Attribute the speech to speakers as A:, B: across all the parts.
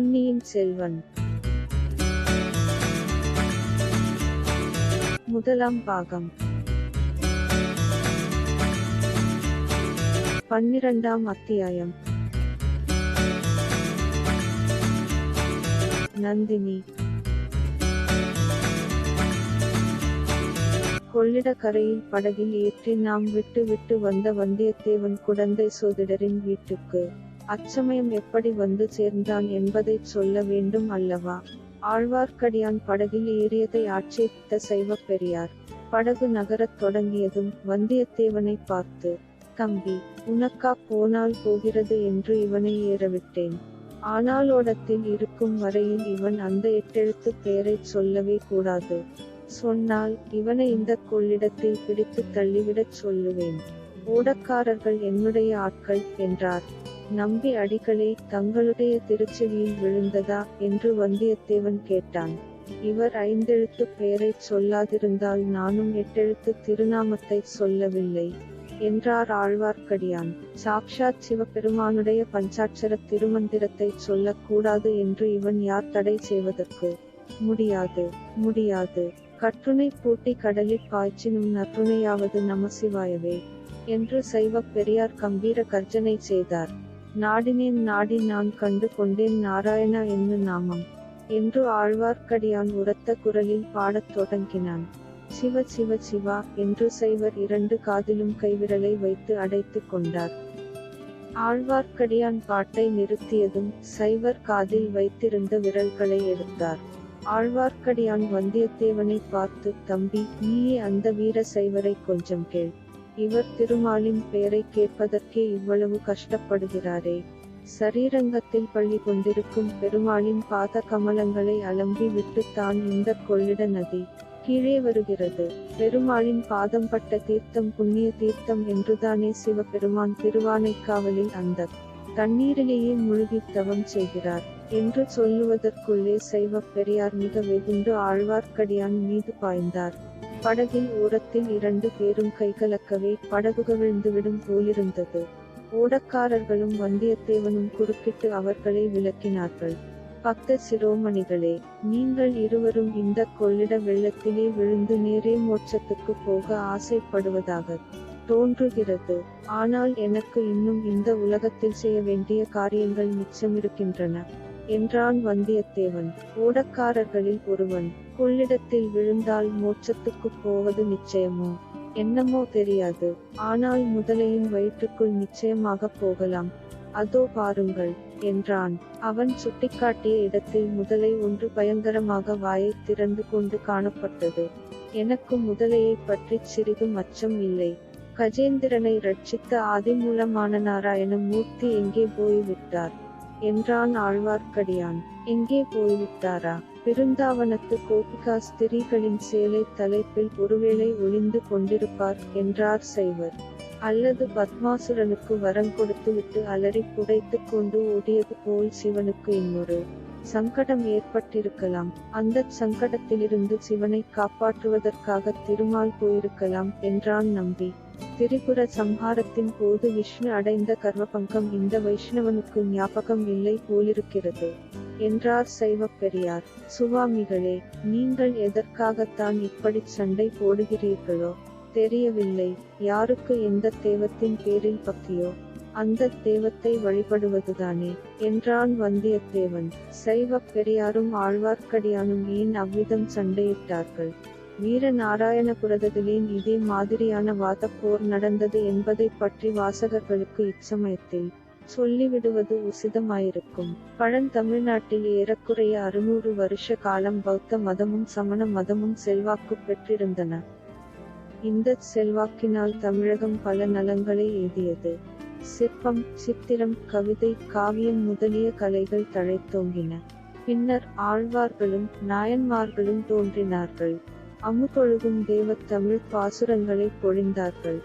A: பொன்னியின் செல்வன். முதலாம் பாகம். பன்னிரண்டாம் அத்தியாயம். நந்தினி. கொள்ளிடக்கரையில் படகில் ஏற்றி நாம் விட்டு விட்டு வந்த வந்தியத்தேவன் குடந்தை சோதிடரின் வீட்டுக்கு அச்சமயம் எப்படி வந்து சேர்ந்தான் என்பதைச் சொல்ல வேண்டும் அல்லவா? ஆழ்வார்க்கடியான் படகில் ஏறியதை ஆட்சேபித்த சைவப் பெரியார் படகு நகரத் தொடங்கியதும் வந்தியத்தேவனை பார்த்து தம்பி உனக்கா போனால் போகிறது என்று இவனை ஏறவிட்டேன். ஆனாலோடத்தில் இருக்கும் வரையில் இவன் அந்த எட்டெழுத்து பெயரைச் சொல்லவே கூடாது. சொன்னால் இவனை இந்த கொள்ளிடத்தில் பிடித்து தள்ளிவிடச் சொல்லுவேன். ஓடக்காரர்கள் என்னுடைய ஆட்கள் என்றார். நம்பி அடிகளே தங்களுடைய திருச்செவியில் விழுந்ததா? என்று வந்தியத்தேவன் கேட்டான். இவர் ஐந்தெழுத்து பெயரைச் சொல்லாதிருந்தால் நானும் எட்டெழுத்து திருநாமத்தை சொல்லவில்லை என்றார் ஆழ்வார்க்கடியான். சாக்ஷாத் சிவபெருமானுடைய பஞ்சாட்சர திருமந்திரத்தை சொல்லக்கூடாது என்று இவன் யார் தடை செய்வதற்கு? முடியாது முடியாது. கற்றுணை பூட்டி கடலில் பாய்ச்சினும் நற்றுணையாவது நமசிவாயவே என்று சைவப் பெரியார் கம்பீர கர்ஜனை செய்தார். நாடினேன் நாடி நான் கண்டு கொண்டேன் நாராயணா என்ன நாமம்? என்று ஆழ்வார்க்கடியான் உரத்த குரலில் பாடத் தொடங்கினான். சிவ சிவ சிவா என்று சைவர் இரண்டு காதிலும் கைவிரலை வைத்து அடைத்துக் கொண்டார். ஆழ்வார்க்கடியான் பாட்டை நிறுத்தியதும் சைவர் காதில் வைத்திருந்த விரல்களை எடுத்தார். ஆழ்வார்க்கடியான் வந்தியத்தேவனை பார்த்து தம்பி நீயே அந்த வீர சைவரை கொஞ்சம் கேள். இவர் திருமாலின் பெயரை கேட்பதற்கே இவ்வளவு கஷ்டப்படுகிறாரே. சரீரங்கத்தில் பள்ளி கொண்டிருக்கும் பெருமாளின் பாத கமலங்களை அலம்பி விட்டு தான் இந்த கொள்ளிட நதி கீழே வருகிறது. பெருமாளின் பாதம் பட்ட தீர்த்தம் புண்ணிய தீர்த்தம் என்றுதானே சிவபெருமான் திருவானைக்காவலில் அந்த தண்ணீரிலேயே முழுகி தவம் செய்கிறார். என்று சொல்லுவதற்குள்ளே சைவப் பெரியார் மிக வெகுண்டு ஆழ்வார்க்கடியான் மீது பாய்ந்தார். படகில் ஓரத்தில் இரண்டு பேரும் கைகலக்கவே படகுகவிழ்ந்துவிடும் போலிருந்தது. ஓடக்காரர்களும் வந்தியத்தேவனும் குறுக்கிட்டு அவர்களை விளக்கினார்கள். பக்த சிரோமணிகளே நீங்கள் இருவரும் இந்த கொள்ளிட வெள்ளத்திலே விழுந்து நேரே மோட்சத்துக்கு போக ஆசைப்படுவதாக தோன்றுகிறது. ஆனால் எனக்கு இன்னும் இந்த உலகத்தில் செய்ய வேண்டிய காரியங்கள் மிச்சமிருக்கின்றன. என்றான் வந்தியத்தேவன். ஓடக்காரர்களில் ஒருவன் கொள்ளிடத்தில் விழுந்தால் மோட்சத்துக்கு போவது நிச்சயமோ? என்னமோ தெரியாது. ஆனால் முதலையின் வயிற்றுக்குள் நிச்சயமாக போகலாம். அதோ பாருங்கள் என்றான். அவன் சுட்டிக்காட்டிய இடத்தில் முதலை ஒன்று பயங்கரமாக வாயை திறந்து கொண்டு காணப்பட்டது. எனக்கு முதலையை பற்றி சிறிதும் அச்சம் இல்லை. கஜேந்திரனை ரட்சித்த ஆதிமூலமான நாராயண மூர்த்தி எங்கே போய்விட்டார்? என்றான் ஆழ்வார்க்கடியான். எங்கே போய்விட்டாரா? பிருந்தாவனத்து கோபிகா ஸ்திரீகளின் சேலை தலைப்பில் ஒருவேளை ஒளிந்து கொண்டிருப்பார் என்றார் சைவர். அல்லது பத்மாசுரனுக்கு வரம் கொடுத்துவிட்டு அலறி புடைத்துக் கொண்டு ஓடியது போல் சிவனுக்கு இன்னொரு சங்கடம் ஏற்பட்டிருக்கலாம். அந்த சங்கடத்திலிருந்து சிவனை காப்பாற்றுவதற்காக திருமால் போயிருக்கலாம் என்றான் நம்பி. திரிபுர சம்ஹாரத்தின் போது விஷ்ணு அடைந்த கர்மபங்கம் இந்த வைஷ்ணவனுக்கு ஞாபகம் இல்லை போலிருக்கிறது. என்றார் சைவப் பெரியார். சுவாமிகளே நீங்கள் எதற்காகத்தான் இப்படி சண்டை போடுகிறீர்களோ? தெரியவில்லை. யாருக்கு எந்த தெய்வத்தின் பேரில் பக்தியோ? அந்த தெய்வத்தை வழிபடுவதுதானே? என்றான் வந்தியத்தேவன். சைவப் பெரியாரும் ஆழ்வார்க்கடியானும் ஏன் அவ்விதம் சண்டையிட்டார்கள்? வீர இதே மாதிரியான வாதப்போர் நடந்தது என்பதை பற்றி வாசகர்களுக்கு இச்சமயத்தில் சொல்லிவிடுவது உசிதமாயிருக்கும். பழந்தமிழ்நாட்டில் ஏறக்குறைய அறுநூறு வருஷ காலம் பௌத்த மதமும் சமண மதமும் செல்வாக்கு பெற்றிருந்தன. இந்த செல்வாக்கினால் தமிழகம் பல நலங்களை எழுதியது சிற்பம் சித்திரம் கவிதை காவியம் முதலிய கலைகள் தழைத்தோங்கின. பின்னர் ஆழ்வார்களும் நாயன்மார்களும் தோன்றினார்கள். அமுதொழுகும் தேவத் தமிழ் பாசுரங்களை பொழிந்தார்கள்.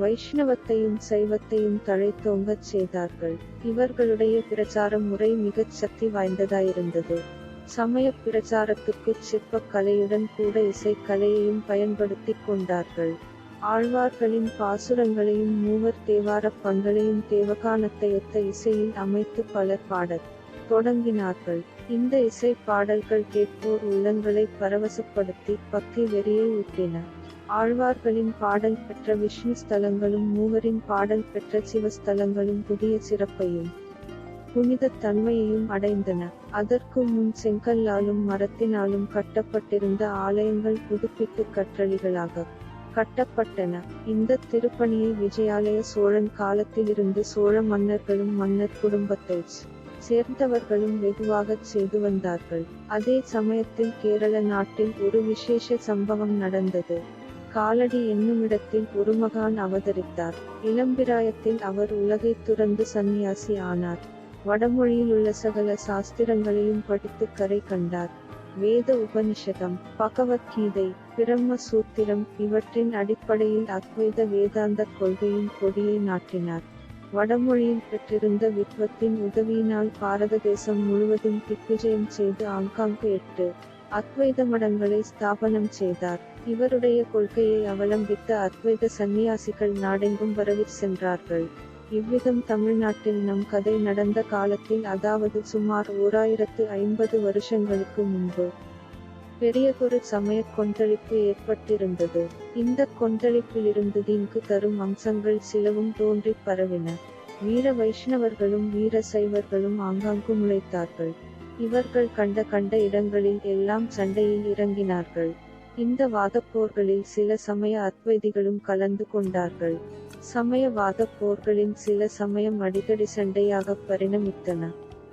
A: வைஷ்ணவத்தையும் சைவத்தையும் தழைத்தோங்கச் செய்தார்கள். இவர்களுடைய பிரச்சார முறை மிகச் சக்தி வாய்ந்ததாயிருந்தது. சமய பிரச்சாரத்துக்கு சிற்பக் கலையுடன் கூட இசைக்கலையையும் பயன்படுத்திக் கொண்டார்கள். ஆழ்வார்களின் பாசுரங்களையும் மூவர் தேவாரப் பண்களையும் தேவகானத்தையொத்த இசையில் அமைத்து பலர் பாடத் தொடங்கினார்கள். இந்த இசை பாடல்கள் கேட்போர் உள்ளங்களை பரவசப்படுத்தி பக்தி வெறியை ஊட்டின ஆழ்வார்களின் பாடல் பெற்ற விஷ்ணு ஸ்தலங்களும் மூவரின் பாடல் பெற்ற சிவஸ்தலங்களும் புதிய சிறப்பையும் புனிதத் தன்மையையும் அடைந்தன. அதற்கு முன் செங்கல்லாலும் மரத்தினாலும் கட்டப்பட்டிருந்த ஆலயங்கள் புதுப்பித்து கற்றளிகளாக கட்டப்பட்டன. இந்த திருப்பணியை விஜயாலய சோழன் காலத்திலிருந்து சோழ மன்னர்களும் மன்னர் குடும்பத்தை சேர்ந்தவர்களும் வெகுவாகச் செய்து வந்தார்கள். அதே சமயத்தில் கேரள நாட்டில் ஒரு விசேஷ சம்பவம் நடந்தது. காலடி என்னுமிடத்தில் ஒரு மகான் அவதரித்தார். இளம்பிராயத்தில் அவர் உலகை துறந்து சந்நியாசி ஆனார். வடமொழியில் உள்ள சகல சாஸ்திரங்களையும் படித்து கரை கண்டார். வேத உபனிஷதம் பகவத்கீதை பிரம்ம சூத்திரம் இவற்றின் அடிப்படையில் அத்வைத வேதாந்த கொள்கையின் கொடியை நாட்டினார். வடமொழியில் பெற்றிருந்த வித்வத்தின் உதவியினால் பாரத தேசம் முழுவதும் திக்விஜயம் செய்து ஆங்காங்கு எட்டு அத்வைத மடங்களை ஸ்தாபனம் செய்தார். இவருடைய கொள்கையை அவலம்பித்த அத்வைத சந்நியாசிகள் நாடெங்கும் பரவிச் சென்றார்கள். இவ்விதம் தமிழ்நாட்டில் நம் கதை நடந்த காலத்தில் அதாவது சுமார் ஓராயிரத்து ஐம்பது வருஷங்களுக்கு முன்பு பெரியதொரு சமய கொந்தளிப்பு ஏற்பட்டிருந்தது. இந்த கொந்தளிப்பிலிருந்து தீங்கு தரும் அம்சங்கள் சிலவும் தோன்றிப் பரவின. வீர வைஷ்ணவர்களும் வீர சைவர்களும் ஆங்காங்கு முளைத்தார்கள் இவர்கள் கண்ட கண்ட இடங்களில் எல்லாம் சண்டையில் இறங்கினார்கள். இந்த வாதப்போர்களில் சில சமய அத்வைதிகளும் கலந்து கொண்டார்கள். சமயவாத போர்களின் சில சமயம் அடிக்கடி சண்டையாக பரிணமித்தன.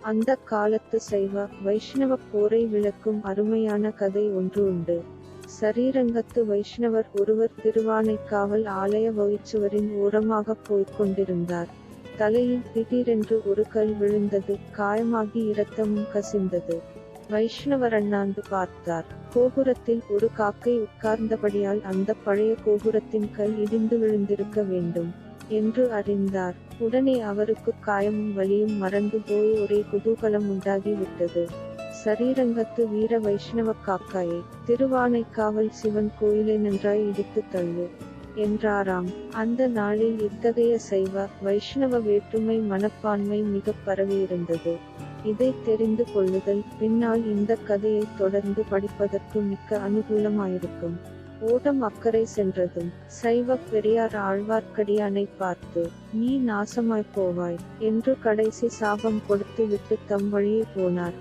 A: அந்த காலத்து சைவ வைஷ்ணவ போரை விளக்கும் அருமையான கதை ஒன்று உண்டு. சரீரங்கத்து வைஷ்ணவர் ஒருவர் திருவானைக்காவல் ஆலய வயிற்றுவரின் ஓரமாக போய்க் கொண்டிருந்தார். தலையில் திடீரென்று ஒரு கல் விழுந்தது காயமாகி இரத்தமும் கசிந்தது. வைஷ்ணவர் அண்ணாந்து பார்த்தார். கோபுரத்தில் ஒரு காக்கை உட்கார்ந்தபடியால் அந்த பழைய கோபுரத்தின் கல் இடிந்து விழுந்திருக்க வேண்டும். என்று அறிந்தார். உடனே அவருக்கு காயமும் வலியும் மறந்து போய் ஒரே குதூகலம் உண்டாகிவிட்டது. சரீரங்கத்து வீர வைஷ்ணவ காக்காயே திருவானைக்காவல் சிவன் கோயிலை நன்றாய் இடித்து தள்ளு என்றாராம். அந்த நாளில் இத்தகைய சைவ வைஷ்ணவ வேற்றுமை மனப்பான்மை மிக பரவியிருந்தது. இதை தெரிந்து கொள்ளுதல் பின்னால் இந்த கதையை தொடர்ந்து படிப்பதற்கு மிக்க அனுகூலமாயிருக்கும். ஓடம் அக்கறை சென்றதும் சைவப் பெரியார் ஆழ்வார்க்கடியானை பார்த்து நீ நாசமாய் போவாய் என்று கடைசி சாபம் கொடுத்து விட்டு தம் வழியே போனார்.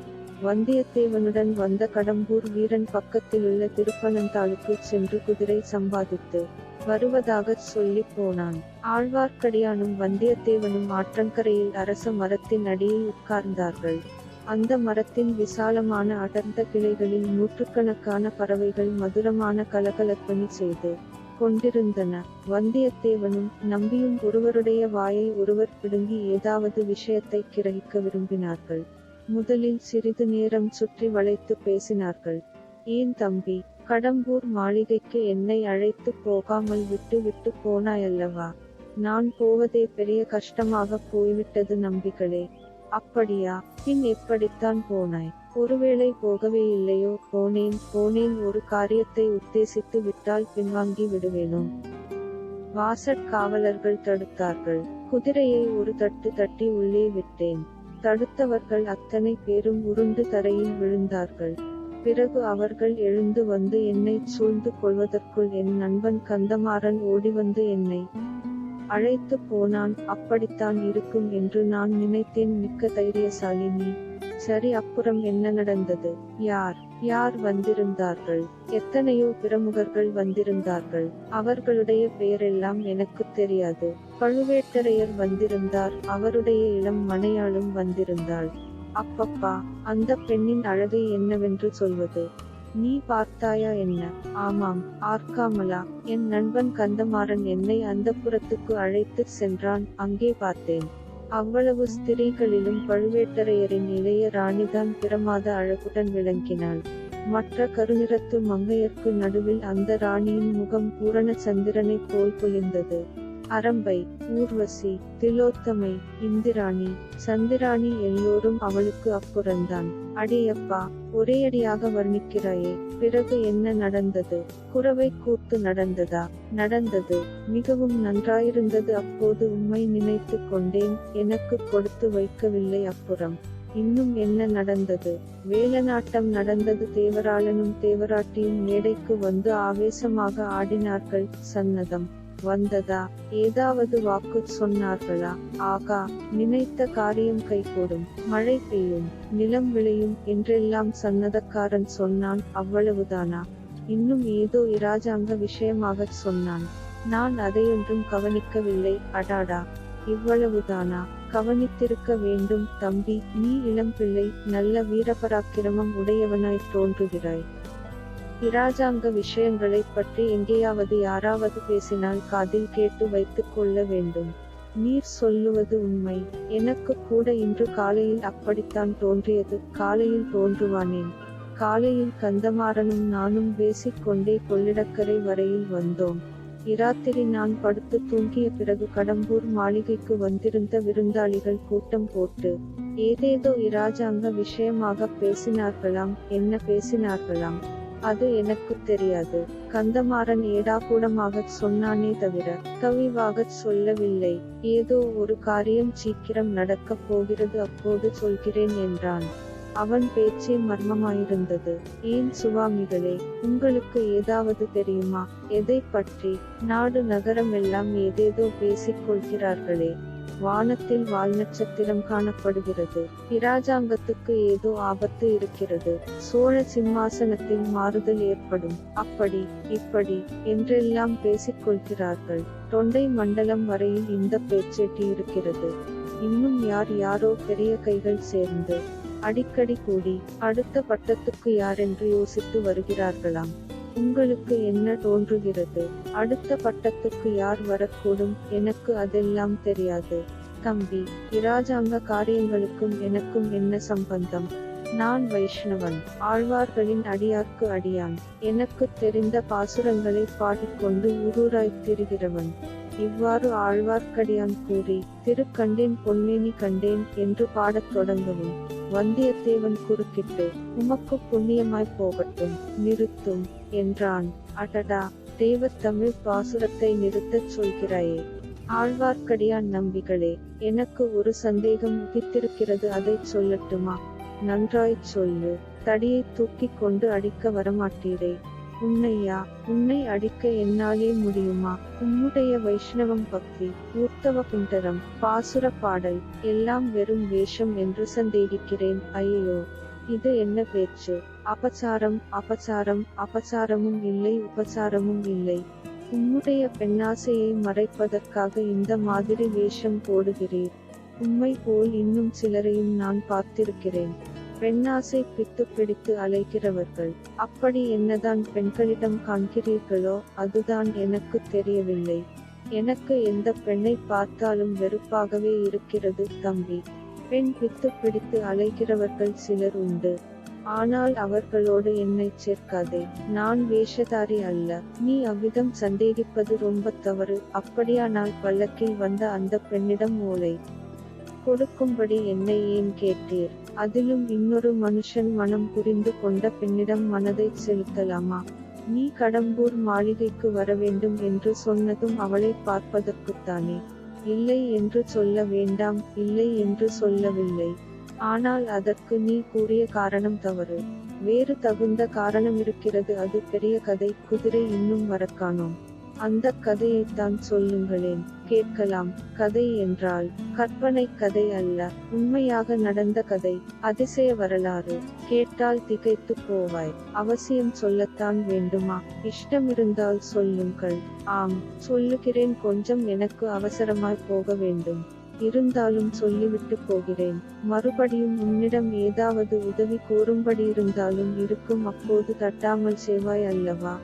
A: வந்தியத்தேவனுடன் வந்த கடம்பூர் வீரன் பக்கத்திலுள்ள திருப்பனந்தாளுக்குச் சென்று குதிரை சம்பாதித்து வருவதாகச் சொல்லிப் போனான். ஆழ்வார்க்கடியானும் வந்தியத்தேவனும் ஆற்றங்கரையில் அரச மரத்தின் அடியில் உட்கார்ந்தார்கள். அந்த மரத்தின் விசாலமான அடர்ந்த கிளைகளில் நூற்றுக்கணக்கான பறவைகள் மதுரமான கலகலப்பணி செய்து கொண்டிருந்தன. வந்தியத்தேவனும் நம்பியும் ஒருவருடைய வாயை ஒருவர் பிடுங்கி ஏதாவது விஷயத்தை கிரகிக்க விரும்பினார்கள். முதலில் சிறிது நேரம் சுற்றி வளைத்து பேசினார்கள். ஏன் தம்பி கடம்பூர் மாளிகைக்கு என்னை அழைத்து போகாமல் விட்டு விட்டு போனாயல்லவா? நான் போவதே பெரிய கஷ்டமாக போய்விட்டது நம்பிகளே. அப்படியா? பின் எப்படித்தான் போனாய். ஒருவேளை போகவே இல்லையோ? போனேன் போனேன். ஒரு காரியத்தை உத்தேசித்து விட்டால் பின்வாங்கி விடுவேனோ? வாசற் காவலர்கள் தடுத்தார்கள். குதிரையை ஒரு தட்டு தட்டி உள்ளே விட்டேன். தடுத்தவர்கள் அத்தனை பேரும் உருண்டு தரையில் விழுந்தார்கள். பிறகு அவர்கள் எழுந்து வந்து என்னை சூழ்ந்து கொள்வதற்குள் என் நண்பன் கந்தமாறன் ஓடிவந்து என்னை அழைத்து போனான் அப்படித்தான் இருக்கும் என்று நான் நினைத்தேன் மிக்க தைரியசாலி நீ. சரி அப்புறம் என்ன நடந்தது? யார்? யார் வந்திருந்தார்கள்? எத்தனையோ பிரமுகர்கள் வந்திருந்தார்கள். அவர்களுடைய பெயரெல்லாம் எனக்கு தெரியாது. பழுவேட்டரையர் வந்திருந்தார் அவருடைய இளம் மனையாளும் வந்திருந்தாள். அப்பப்பா அந்த பெண்ணின் அழகை என்னவென்று சொல்வது? நீ பார்த்தாயா என்ன? ஆமாம் ஆர்க்காமலா என் நண்பன் கந்தமாறன் என்னை அந்த புறத்துக்கு அழைத்து சென்றான் அங்கே பார்த்தேன். அவ்வளவு ஸ்திரீகளிலும் பழுவேட்டரையரின் இளைய ராணிதான் பிரமாத அழகுடன் விளங்கினாள். மற்ற கருநிறத்து மங்கையர்க்கு நடுவில் அந்த ராணியின் முகம் பூரண சந்திரனைப் போல் பொலிந்தது அரம்பை ஊர்வசி திலோத்தமை இந்திராணி சந்திராணி எல்லோரும் அவளுக்கு அப்புறந்தான் அடியப்பா ஒரேயடியாக வர்ணிக்கிறாயே பிறகு என்ன நடந்தது? குறவை கூத்து நடந்ததா? நடந்தது. மிகவும் நன்றாயிருந்தது அப்போது உம்மை நினைத்து கொண்டேன் எனக்கு கொடுத்து வைக்கவில்லை அப்புறம். இன்னும் என்ன நடந்தது? வேலநாட்டம் நடந்தது தேவராளனும் தேவராட்டியும் மேடைக்கு வந்து ஆவேசமாக ஆடினார்கள் சன்னதம். வந்ததா? ஏதாவது வாக்கு சொன்னார்களா? ஆகா நினைத்த காரியம் கைகூடும். மழை பெய்யும். நிலம் விளையும் என்றெல்லாம் சன்னதக்காரன் சொன்னான். அவ்வளவுதானா? இன்னும் ஏதோ இராஜாங்க விஷயமாகச் சொன்னான். நான் அதையொன்றும் கவனிக்கவில்லை. அடாடா. இவ்வளவுதானா? கவனித்திருக்க வேண்டும் தம்பி. நீ இளம்பிள்ளை. நல்ல வீரபராக்கிரமம் உடையவனாய் தோன்றுகிறாய். இராஜாங்க விஷயங்களைப் பற்றி எங்கேயாவது யாராவது பேசினால் காதில் கேட்டு வைத்துக் கொள்ள வேண்டும். நீர் சொல்லுவது உண்மை. எனக்கு கூட இன்று காலையில் அப்படித்தான் தோன்றியது. காலையில் தோன்றுவானேன் காலையில் கந்தமாறனும் நானும் பேசிக்கொண்டே கொள்ளிடக்கரை வரையில் வந்தோம். இராத்திரி நான் படுத்து தூங்கிய பிறகு கடம்பூர் மாளிகைக்கு வந்திருந்த விருந்தாளிகள் கூட்டம் போட்டு ஏதேதோ இராஜாங்க விஷயமாக பேசினார்களாம். என்ன பேசினார்களாம்? அது எனக்கு தெரியாது. கந்தமாறன் ஏடாகூடமாகச் சொன்னானே தவிர கவிவாகச் சொல்லவில்லை. ஏதோ ஒரு காரியம் சீக்கிரம் நடக்கப் போகிறது அப்போது சொல்கிறேன் என்றான். அவன் பேச்சே மர்மமாயிருந்தது. ஏன் சுவாமிகளே உங்களுக்கு ஏதாவது தெரியுமா? எதை பற்றி? நாடு நகரம் எல்லாம் ஏதேதோ பேசிக் கொள்கிறார்களே. வானத்தில் வால் நட்சத்திரம் காணப்படுகிறது. இராஜாங்கத்துக்கு ஏதோ ஆபத்து இருக்கிறது. சோழ சிம்மாசனத்தில் மாறுதல் ஏற்படும். அப்படி இப்படி என்றெல்லாம் பேசிக் கொள்கிறார்கள். தொண்டை மண்டலம் வரையில் இந்த பேச்சேட்டி இருக்கிறது. இன்னும் யார் யாரோ பெரிய கைகள் சேர்ந்து அடிக்கடி கூடி அடுத்த பட்டத்துக்கு யாரென்று யோசித்து வருகிறார்களாம். உங்களுக்கு என்ன தோன்றுகிறது? அடுத்த பட்டத்துக்கு யார் வரக்கூடும்? எனக்கு அதெல்லாம் தெரியாது. தம்பி இராஜாங்க காரியங்களுக்கும் எனக்கும் என்ன சம்பந்தம்? நான் வைஷ்ணவன். ஆழ்வார்களின் அடியார்க்கு அடியான். எனக்கு தெரிந்த பாசுரங்களை பாடிக்கொண்டு உருராய்த் திரிகிறவன். இவ்வாறு ஆழ்வார்க்கடியான் கூறி திருக்கண்டேன் பொன்னேனி கண்டேன் என்று பாடத் தொடங்கவும் வந்தியத்தேவன் குறுக்கிட்டு உமக்கு புண்ணியமாய் போகட்டும் நிறுத்தும். என்றான். அடடா தேவத்தமிழ் பாசுரத்தை நிறுத்தச் சொல்கிறாயே. ஆழ்வார்க்கடியான் நம்பிகளே எனக்கு ஒரு சந்தேகம் உதித்திருக்கிறது அதைச் சொல்லட்டுமா? நன்றாய்ச் சொல்லு. தடியை தூக்கிக் கொண்டு அடிக்க வரமாட்டீரே. உன்னையா? உன்னை அடிக்க என்னாலே முடியுமா? உம்முடைய வைஷ்ணவம் பக்தி ஊர்த்தவ பிண்டரம் பாசுர பாடல் எல்லாம் வெறும் வேஷம் என்று சந்தேகிக்கிறேன். ஐயோ இது என்ன பேச்சு? அபச்சாரம் அபச்சாரம் அபச்சாரமும் இல்லை உபசாரமும் இல்லை. உம்முடைய பெண்ணாசையை மறைப்பதற்காக இந்த மாதிரி வேஷம் போடுகிறீர். உம்மை போல் இன்னும் சிலரையும் நான் பார்த்திருக்கிறேன். பெண்ணாசை பித்து பிடித்து அலைகிறவர்கள் அப்படி என்னதான் பெண்களிடம் காண்கிறீர்களோ அதுதான் எனக்கு தெரியவில்லை. எனக்கு எந்த பெண்ணை பார்த்தாலும் வெறுப்பாகவே இருக்கிறது தம்பி. பெண் பித்து பிடித்து அலைகிறவர்கள் சிலர் உண்டு. ஆனால் அவர்களோடு என்னை சேர்க்காதே. நான் வேஷதாரி அல்ல. நீ அவ்விதம் சந்தேகிப்பது ரொம்ப தவறு. அப்படியானால் பல்லக்கில் வந்த அந்த பெண்ணிடம் ஓலை கொடுக்கும்படி என்னை ஏன் கேட்டீர்? அதிலும் இன்னொரு மனுஷன் மனம் புரிந்து கொண்ட பெண்ணிடம் மனதை செலுத்தலாமா? நீ கடம்பூர் மாளிகைக்கு வர வேண்டும் என்று சொன்னதும் அவளை பார்ப்பதற்குத்தானே. இல்லை என்று சொல்ல வேண்டாம் இல்லை என்று சொல்லவில்லை. ஆனால் அதற்கு நீ கூறிய காரணம் தவறு. வேறு தகுந்த காரணம் இருக்கிறது அது பெரிய கதை குதிரை இன்னும் வரக்கானோம் அந்த கதையைத்தான் சொல்லுங்களேன். கேட்கலாம். கதை என்றால் கற்பனை கதை அல்ல. உண்மையாக நடந்த கதை. அதிசய வரலாறு. கேட்டால் திகைத்து போவாய். அவசியம் சொல்லத்தான் வேண்டுமா? இஷ்டமிருந்தால் சொல்லுங்கள். ஆம் சொல்லுகிறேன். கொஞ்சம் எனக்கு அவசரமாய் போக வேண்டும். இருந்தாலும் சொல்லிவிட்டு போகிறேன். மறுபடியும் உன்னிடம் ஏதாவது உதவி கோரும்படி இருந்தாலும் இருக்கும். அப்போது தட்டாமல் செய்வாய் அல்லவா?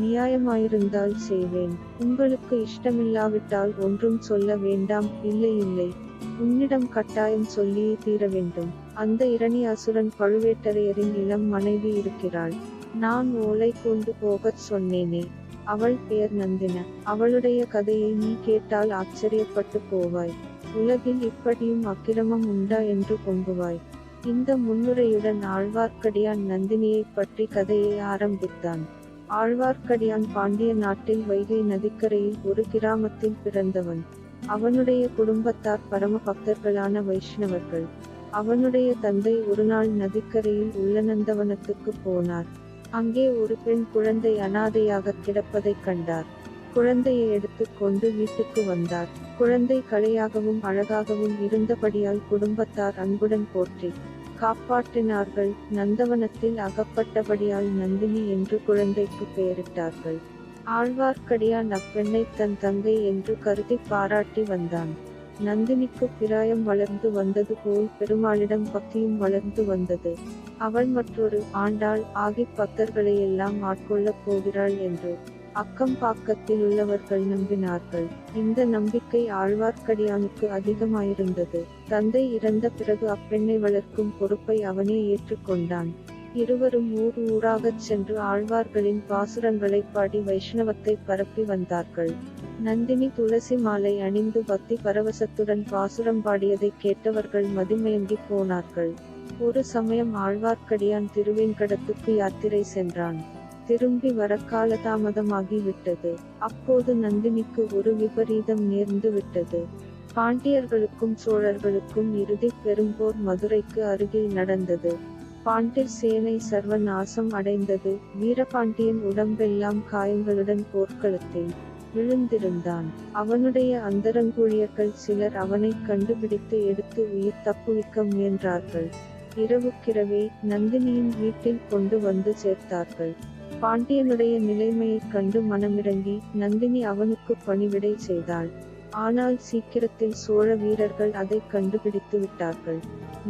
A: நியாயமாயிருந்தால் செய்வேன். உங்களுக்கு இஷ்டமில்லாவிட்டால் ஒன்றும் சொல்ல வேண்டாம். இல்லை இல்லை. உன்னிடம் கட்டாயம் சொல்லியே தீர வேண்டும். அந்த இரணி அசுரன் பழுவேட்டரையரின் இளம் மனைவி இருக்கிறாள். நான் ஓலை கொண்டு போகச் சொன்னேனே. அவள் பெயர் நந்தின. அவளுடைய கதையை நீ கேட்டால் ஆச்சரியப்பட்டு போவாய். உலகில் இப்படியும் அக்கிரமம் உண்டா என்று பொங்குவாய். இந்த முன்னுரையுடன் ஆழ்வார்க்கடியான் நந்தினியைப் பற்றி கதையை ஆரம்பித்தான். ஆழ்வார்க்கடியான் பாண்டிய நாட்டில் வைகை நதிக்கரையில் ஒரு கிராமத்தில் பிறந்தவன். அவனுடைய குடும்பத்தார் பரம பக்தர்களான வைஷ்ணவர்கள். அவனுடைய தந்தை ஒருநாள் நதிக்கரையில் உள்ள நந்தவனத்துக்கு போனார். அங்கே ஒரு பெண் குழந்தை அனாதையாக கிடப்பதைக் கண்டார். குழந்தையை எடுத்துக்கொண்டு வீட்டுக்கு வந்தார். குழந்தை கலையாகவும் அழகாகவும் இருந்தபடியால் குடும்பத்தார் அன்புடன் போற்றி காப்பாற்றினார்கள். நந்தவனத்தில் அகப்பட்டபடியால் நந்தினி என்று குழந்தைக்கு பெயரிட்டார்கள். ஆழ்வார்க்கடியான் அப்பெண்ணை தன் தங்கை என்று கருதி பாராட்டி வந்தான். நந்தினிக்கு பிராயம் வளர்ந்து வந்தது போல் பெருமாளிடம் பக்தியும் வளர்ந்து வந்தது. அவள் மற்றொரு ஆண்டாள் ஆகி பக்தர்களையெல்லாம் ஆட்கொள்ளப் போகிறாள் என்று அக்கம் பாக்கத்தில் உள்ளவர்கள் நம்பினார்கள். இந்த நம்பிக்கை ஆழ்வார்க்கடியானுக்கு அதிகமாயிருந்தது. தந்தை இறந்த பிறகு அப்பெண்ணை வளர்க்கும் பொறுப்பை அவனே ஏற்றுக்கொண்டான். இருவரும் ஊர் ஊராகச் சென்று ஆழ்வார்களின் பாசுரங்களை பாடி வைஷ்ணவத்தை பரப்பி வந்தார்கள். நந்தினி துளசி மாலை அணிந்து பக்தி பரவசத்துடன் பாசுரம் பாடியதை கேட்டவர்கள் மதிமயங்கி போனார்கள். ஒரு சமயம் ஆழ்வார்க்கடியான் திருவேங்கடத்துக்கு யாத்திரை சென்றான். திரும்பி வர காலதாமதமாகி விட்டது. அப்போது நந்தினிக்கு ஒரு விபரீதம் நேர்ந்து விட்டது. பாண்டியர்களுக்கும் சோழர்களுக்கும் இறுதி பெரும்போர் மதுரைக்கு அருகில் நடந்தது. பாண்டிர் சேனை சர்வ நாசம் அடைந்தது. வீரபாண்டியன் உடம்பெல்லாம் காயங்களுடன் போர்க்களத்தில் விழுந்திருந்தான். அவனுடைய அந்தரங்கூழியர்கள் சிலர் அவனை கண்டுபிடித்து எடுத்து உயிர் தப்புவிக்க முயன்றார்கள். இரவுக்கிரவே நந்தினியின் வீட்டில் கொண்டு வந்து சேர்த்தார்கள். பாண்டியனுடைய நிலைமையைக் கண்டு மனமிறங்கி நந்தினி அவனுக்கு பணிவிடை செய்தாள். ஆனால் சீக்கிரத்தில் சோழ வீரர்கள் அதை கண்டுபிடித்து விட்டார்கள்.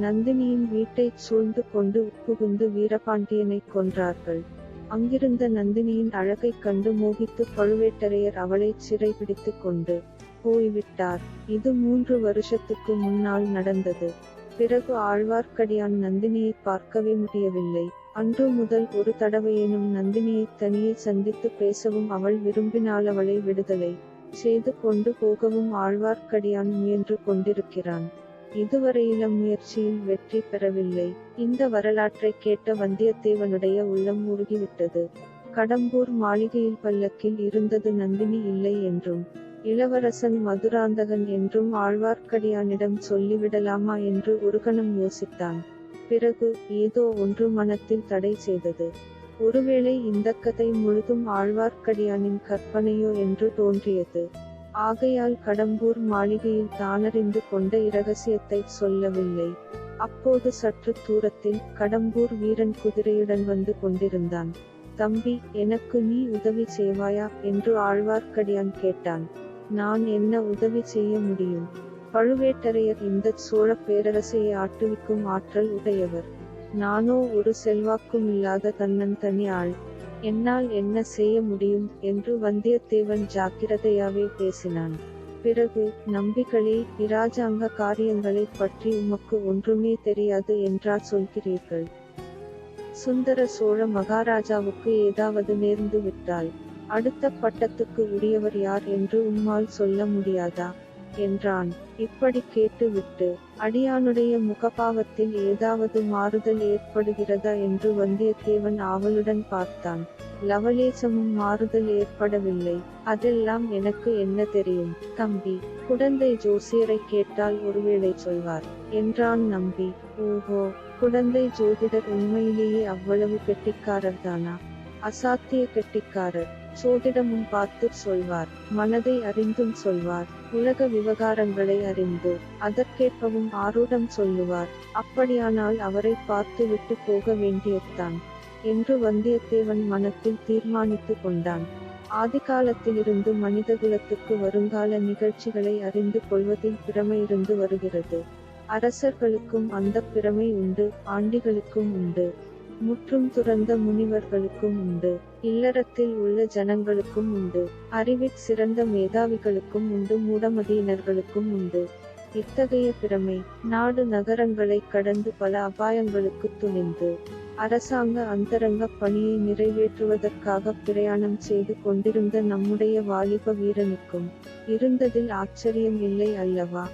A: நந்தினியின் வீட்டைச் சூழ்ந்து கொண்டு உட்புகுந்து வீரபாண்டியனை கொன்றார்கள். அங்கிருந்த நந்தினியின் அழகைக் கண்டு மோகித்து பழுவேட்டரையர் அவளை சிறை பிடித்துக் கொண்டு போய்விட்டார். இது மூன்று வருஷத்துக்கு முன்னால் நடந்தது. பிறகு ஆழ்வார்க்கடியான் நந்தினியை பார்க்கவே முடியவில்லை. அன்று முதல் ஒரு தடவையேனும் நந்தினியை தனியே சந்தித்து பேசவும் அவள் விரும்பினால் அவளை விடுதலை. செய்து கொண்டு போகவும் ஆழ்வார்க்கடியான் முயன்று கொண்டிருக்கிறான். இதுவரையிலும் முயற்சியில் வெற்றி பெறவில்லை. இந்த வரலாற்றை கேட்ட வந்தியத்தேவனுடைய உள்ளம் உருகிவிட்டது கடம்பூர் மாளிகையில் பல்லக்கில் இருந்தது நந்தினி இல்லை என்றும் இளவரசன் மதுராந்தகன் என்றும் ஆழ்வார்க்கடியானிடம் சொல்லிவிடலாமா என்று ஒரு கணம் யோசித்தான். பிறகு ஏதோ ஒன்று மனத்தில் தடை செய்தது. ஒருவேளை இந்த கதை முழுதும் ஆழ்வார்க்கடியானின் கற்பனையோ என்று தோன்றியது. ஆகையால் கடம்பூர் மாளிகையில் தானறிந்து கொண்ட இரகசியத்தை சொல்லவில்லை. அப்போது சற்று தூரத்தில் கடம்பூர் வீரன் குதிரையுடன் வந்து கொண்டிருந்தான். தம்பி எனக்கு நீ உதவி செய்வாயா? என்று ஆழ்வார்க்கடியான் கேட்டான். நான் என்ன உதவி செய்ய முடியும்? பழுவேட்டரையர் இந்த சோழ பேரரசையை ஆட்டுவிக்கும் ஆற்றல் உடையவர். நானோ ஒரு செல்வாக்கும் இல்லாத தன்னன் தனி ஆள். என்னால் என்ன செய்ய முடியும்? என்று வந்தியத்தேவன் ஜாக்கிரதையாவே பேசினான். பிறகு நம்பிகளே இராஜாங்க காரியங்களைப் பற்றி உமக்கு ஒன்றுமே தெரியாது என்றா சொல்கிறீர்கள். சுந்தர சோழ மகாராஜாவுக்கு ஏதாவது நேர்ந்து விட்டால் அடுத்த பட்டத்துக்கு உரியவர் யார் என்று உம்மால் சொல்ல முடியாதா? என்றான். இப்படி கேட்டுவிட்டு அடியானுடைய முகபாவத்தில் ஏதாவது மாறுதல் ஏற்படுகிறதா என்று வந்தியத்தேவன் ஆவலுடன் பார்த்தான். லவலேசமும் மாறுதல் ஏற்படவில்லை. அதெல்லாம் எனக்கு என்ன தெரியும்? தம்பி குடந்தை ஜோசியரை கேட்டால் ஒருவேளை சொல்வார் என்றான் நம்பி. ஓஹோ குடந்தை ஜோதிடர் உண்மையிலேயே அவ்வளவு கெட்டிக்காரர்தானா? அசாத்திய கெட்டிக்காரர். சோதிடமும் பார்த்து சொல்வார் மனதை அறிந்தும் சொல்வார் உலக விவகாரங்களை அறிந்து அதற்கேற்பவும் ஆரூடம் சொல்லுவார் அப்படியானால் அவரை பார்த்து விட்டு போக வேண்டியதுதான் என்று வந்தியத்தேவன் மனத்தில் தீர்மானித்து கொண்டான். ஆதிகாலத்திலிருந்து மனிதகுலத்துக்கு வருங்கால நிகழ்ச்சிகளை அறிந்து கொள்வதில் பிரமை இருந்து வருகிறது. அரசர்களுக்கும் அந்த பிரமை உண்டு ஆண்டிகளுக்கும் உண்டு முற்றும் துறந்த முனிவர்களுக்கும் உண்டு. இல்லறத்தில் உள்ள ஜனங்களுக்கும் உண்டு. அறிவிற் சிறந்த மேதாவிகளுக்கும் உண்டு மூடமதியினர்களுக்கும் உண்டு. இத்தகைய பிரமை நாடு நகரங்களை கடந்து பல அபாயங்களுக்கு துணிந்து அரசாங்க அந்தரங்க பணியை நிறைவேற்றுவதற்காக பிரயாணம் செய்து கொண்டிருந்த நம்முடைய வாலிப வீரனுக்கும் இருந்ததில் ஆச்சரியம் இல்லை அல்லவா?